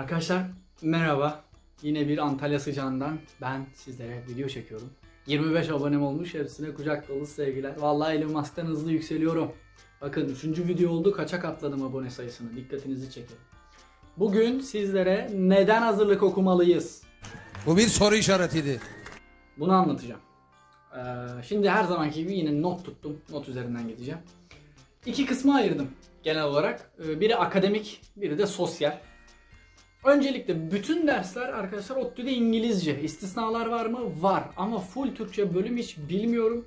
Arkadaşlar merhaba. Yine bir Antalya sıcağından ben sizlere video çekiyorum. 25 abonem olmuş. Hepsine kucak dolu sevgiler. Vallahi Elon Musk'tan hızlı yükseliyorum. Bakın 3. video oldu. Kaça katladım abone sayısını. Dikkatinizi çekerim. Bugün sizlere neden hazırlık okumalıyız? Bu bir soru işaretiydi. Bunu anlatacağım. Ee, şimdi her zamanki gibi yine not tuttum. Not üzerinden gideceğim. İki kısma ayırdım genel olarak. Ee, Biri akademik, biri de sosyal. Öncelikle bütün dersler arkadaşlar ODTÜ'de İngilizce. İstisnalar var mı? Var. Ama full Türkçe bölüm hiç bilmiyorum.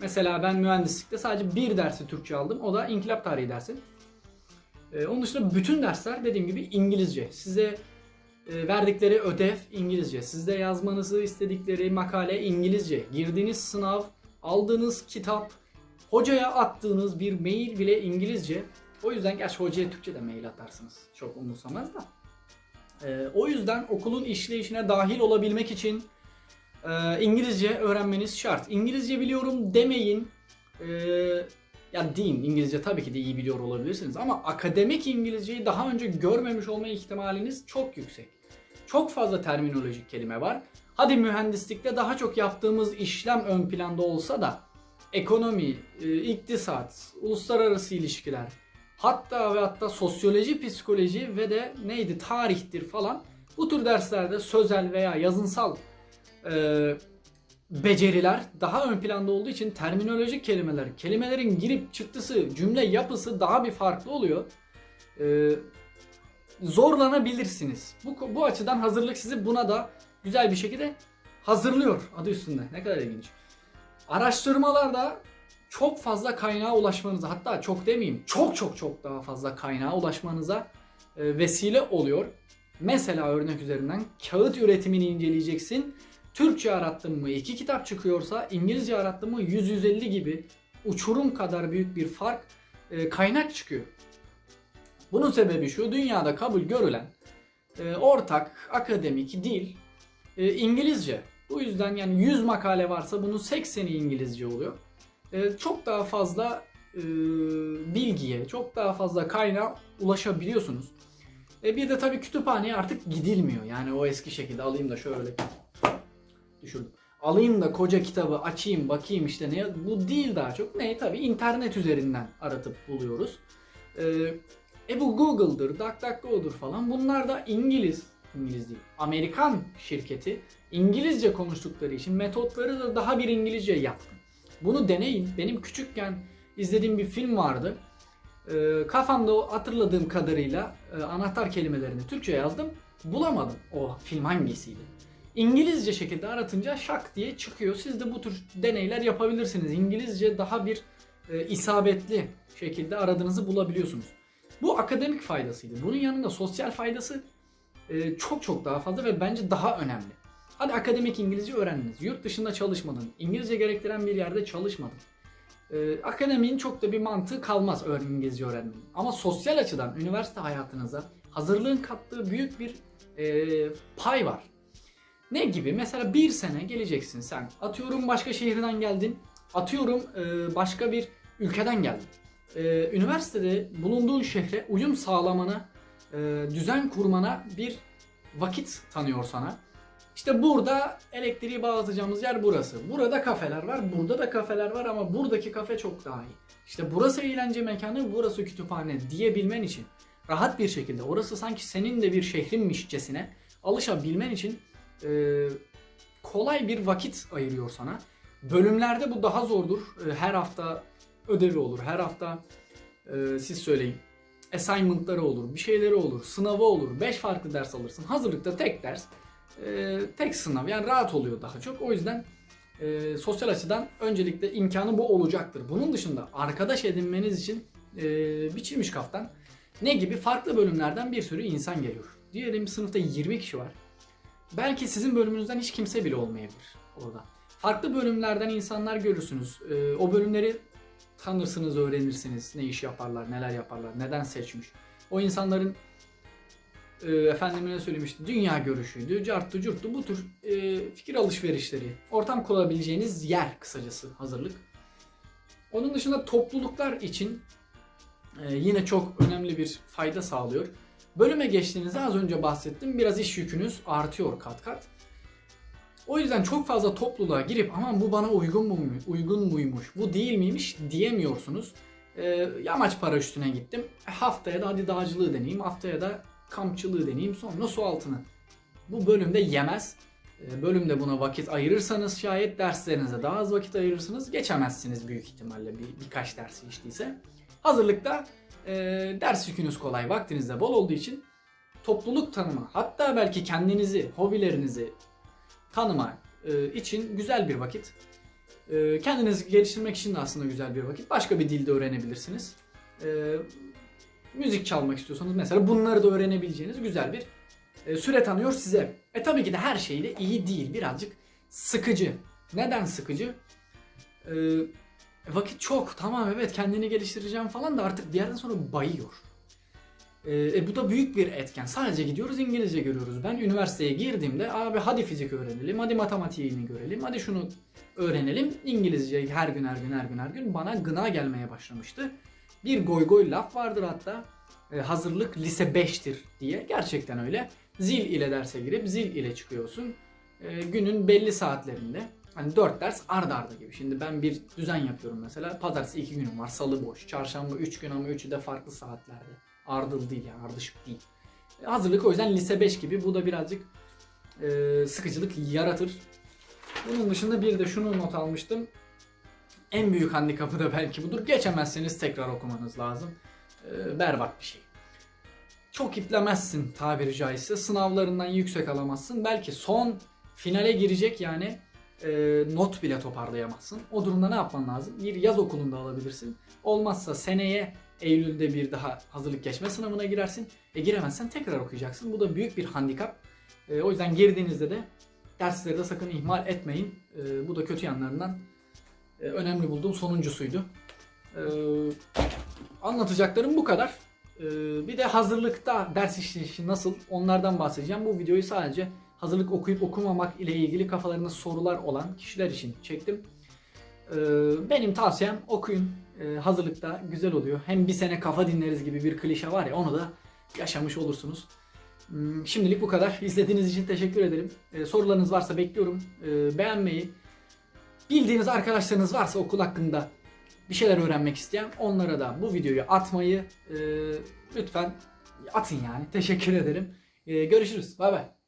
Mesela ben mühendislikte sadece bir dersi Türkçe aldım. O da inkılap tarihi dersi. Ee, onun dışında bütün dersler dediğim gibi İngilizce. Size e, verdikleri ödev İngilizce. Sizde yazmanızı istedikleri makale İngilizce. Girdiğiniz sınav, aldığınız kitap, hocaya attığınız bir mail bile İngilizce. O yüzden gerçi hocaya Türkçe de mail atarsınız. Çok umursamaz da. E, o yüzden okulun işleyişine dahil olabilmek için e, İngilizce öğrenmeniz şart. İngilizce biliyorum demeyin. E, ya deyin İngilizce tabii ki de iyi biliyor olabilirsiniz ama akademik İngilizceyi daha önce görmemiş olma ihtimaliniz çok yüksek. Çok fazla terminolojik kelime var. Hadi mühendislikte daha çok yaptığımız işlem ön planda olsa da ekonomi, e, iktisat, uluslararası ilişkiler, hatta ve hatta sosyoloji, psikoloji ve de neydi tarihtir falan bu tür derslerde sözel veya yazınsal e, beceriler daha ön planda olduğu için terminolojik kelimeler, kelimelerin girip çıktısı, cümle yapısı daha bir farklı oluyor. Ee, zorlanabilirsiniz. Bu, bu açıdan hazırlık sizi buna da güzel bir şekilde hazırlıyor adı üstünde. Ne kadar ilginç. Araştırmalarda çok fazla kaynağa ulaşmanıza hatta çok demeyeyim çok çok çok daha fazla kaynağa ulaşmanıza e, vesile oluyor. Mesela örnek üzerinden kağıt üretimini inceleyeceksin. Türkçe arattın mı iki kitap çıkıyorsa İngilizce arattın mı 100-150 gibi uçurum kadar büyük bir fark e, kaynak çıkıyor. Bunun sebebi şu dünyada kabul görülen e, ortak akademik dil İngilizce. Bu yüzden yani 100 makale varsa bunun 80'i İngilizce oluyor. E, çok daha fazla e, bilgiye, çok daha fazla kaynağa ulaşabiliyorsunuz. E, bir de tabii kütüphaneye artık gidilmiyor. Yani o eski şekilde alayım da şöyle düşürdüm. Alayım da koca kitabı açayım bakayım işte ne bu değil daha çok. Ne tabii internet üzerinden aratıp buluyoruz. Ee, e bu Google'dır, DuckDuckGo'dur falan. Bunlar da İngiliz, İngiliz değil, Amerikan şirketi. İngilizce konuştukları için metotları da daha bir İngilizce yatkın. Bunu deneyin. Benim küçükken izlediğim bir film vardı. Ee, kafamda hatırladığım kadarıyla e, anahtar kelimelerini Türkçe yazdım. Bulamadım o film hangisiydi. İngilizce şekilde aratınca şak diye çıkıyor. Siz de bu tür deneyler yapabilirsiniz. İngilizce daha bir e, isabetli şekilde aradığınızı bulabiliyorsunuz. Bu akademik faydasıydı. Bunun yanında sosyal faydası e, çok çok daha fazla ve bence daha önemli. Hadi akademik İngilizce öğrendiniz. Yurt dışında çalışmadın. İngilizce gerektiren bir yerde çalışmadın. E, akademinin çok da bir mantığı kalmaz İngilizce öğrenmenin. Ama sosyal açıdan üniversite hayatınıza hazırlığın kattığı büyük bir e, pay var. Ne gibi? Mesela bir sene geleceksin sen. Atıyorum başka şehirden geldin. Atıyorum e, başka bir ülkeden geldin. E, üniversitede bulunduğun şehre uyum sağlamana, e, düzen kurmana bir vakit tanıyor sana. İşte burada elektriği bağlatacağımız yer burası. Burada kafeler var, burada da kafeler var ama buradaki kafe çok daha iyi. İşte burası eğlence mekanı, burası kütüphane diyebilmen için rahat bir şekilde orası sanki senin de bir şehrinmişçesine alışabilmen için e, kolay bir vakit ayırıyor sana. Bölümlerde bu daha zordur. E, her hafta ödevi olur. Her hafta e, siz söyleyin. Assignment'ları olur, bir şeyleri olur, sınavı olur. 5 farklı ders alırsın. Hazırlıkta tek ders, e, tek sınav. Yani rahat oluyor daha çok. O yüzden e, sosyal açıdan öncelikle imkanı bu olacaktır. Bunun dışında arkadaş edinmeniz için e, biçilmiş kaftan ne gibi farklı bölümlerden bir sürü insan geliyor. Diyelim sınıfta 20 kişi var. Belki sizin bölümünüzden hiç kimse bile olmayabilir orada. Farklı bölümlerden insanlar görürsünüz. Ee, o bölümleri tanırsınız, öğrenirsiniz. Ne iş yaparlar, neler yaparlar, neden seçmiş. O insanların e, efendime ne söylemişti, dünya görüşüydü, carttı curttu bu tür e, fikir alışverişleri. Ortam kurabileceğiniz yer kısacası hazırlık. Onun dışında topluluklar için e, yine çok önemli bir fayda sağlıyor. Bölüme geçtiğinizde az önce bahsettim biraz iş yükünüz artıyor kat kat. O yüzden çok fazla topluluğa girip aman bu bana uygun mu uygun muymuş, bu değil miymiş diyemiyorsunuz. Ee, yamaç paraşütüne gittim. E, Haftaya da hadi dağcılığı deneyeyim, haftaya da kampçılığı deneyeyim, sonra su altını. Bu bölümde yemez. Ee, bölümde buna vakit ayırırsanız şayet derslerinize daha az vakit ayırırsınız geçemezsiniz büyük ihtimalle bir, birkaç dersi iştiyse. Hazırlıkta e, ders yükünüz kolay, vaktiniz de bol olduğu için topluluk tanıma hatta belki kendinizi, hobilerinizi tanıma e, için güzel bir vakit. E, kendinizi geliştirmek için de aslında güzel bir vakit. Başka bir dilde öğrenebilirsiniz. E, müzik çalmak istiyorsanız mesela bunları da öğrenebileceğiniz güzel bir e, süre tanıyor size. E tabii ki de her şey de iyi değil. Birazcık sıkıcı. Neden sıkıcı? E, vakit çok. Tamam evet kendini geliştireceğim falan da artık bir yerden sonra bayıyor. E, e, bu da büyük bir etken. Sadece gidiyoruz İngilizce görüyoruz. Ben üniversiteye girdiğimde abi hadi fizik öğrenelim, hadi matematiğini görelim, hadi şunu öğrenelim. İngilizce her gün her gün her gün her gün bana gına gelmeye başlamıştı. Bir goy goy laf vardır hatta. E, hazırlık lise 5'tir diye. Gerçekten öyle. Zil ile derse girip zil ile çıkıyorsun. E, günün belli saatlerinde. Hani 4 ders arda arda gibi. Şimdi ben bir düzen yapıyorum mesela. Pazartesi 2 günüm var. Salı boş. Çarşamba 3 gün ama 3'ü de farklı saatlerde. Ardıl değil yani ardışık değil. E, hazırlık o yüzden lise 5 gibi. Bu da birazcık e, sıkıcılık yaratır. Bunun dışında bir de şunu not almıştım. En büyük handikapı da belki budur. Geçemezseniz tekrar okumanız lazım. E, berbat bir şey. Çok iplemezsin tabiri caizse. Sınavlarından yüksek alamazsın. Belki son finale girecek yani e, not bile toparlayamazsın. O durumda ne yapman lazım? Bir yaz okulunda alabilirsin. Olmazsa seneye Eylül'de bir daha hazırlık geçme sınavına girersin. E giremezsen tekrar okuyacaksın. Bu da büyük bir handikap. E, o yüzden girdiğinizde de dersleri de sakın ihmal etmeyin. E, bu da kötü yanlarından önemli bulduğum sonuncusuydu. E, anlatacaklarım bu kadar. E, bir de hazırlıkta ders işleyişi nasıl onlardan bahsedeceğim. Bu videoyu sadece hazırlık okuyup okumamak ile ilgili kafalarında sorular olan kişiler için çektim. Benim tavsiyem okuyun. Hazırlıkta güzel oluyor. Hem bir sene kafa dinleriz gibi bir klişe var ya onu da yaşamış olursunuz. Hmm, Şimdilik bu kadar. İzlediğiniz için teşekkür ederim. Ee, sorularınız varsa bekliyorum. Ee, beğenmeyi, bildiğiniz arkadaşlarınız varsa okul hakkında bir şeyler öğrenmek isteyen onlara da bu videoyu atmayı e, lütfen atın yani. Teşekkür ederim. Ee, görüşürüz. Bay bay.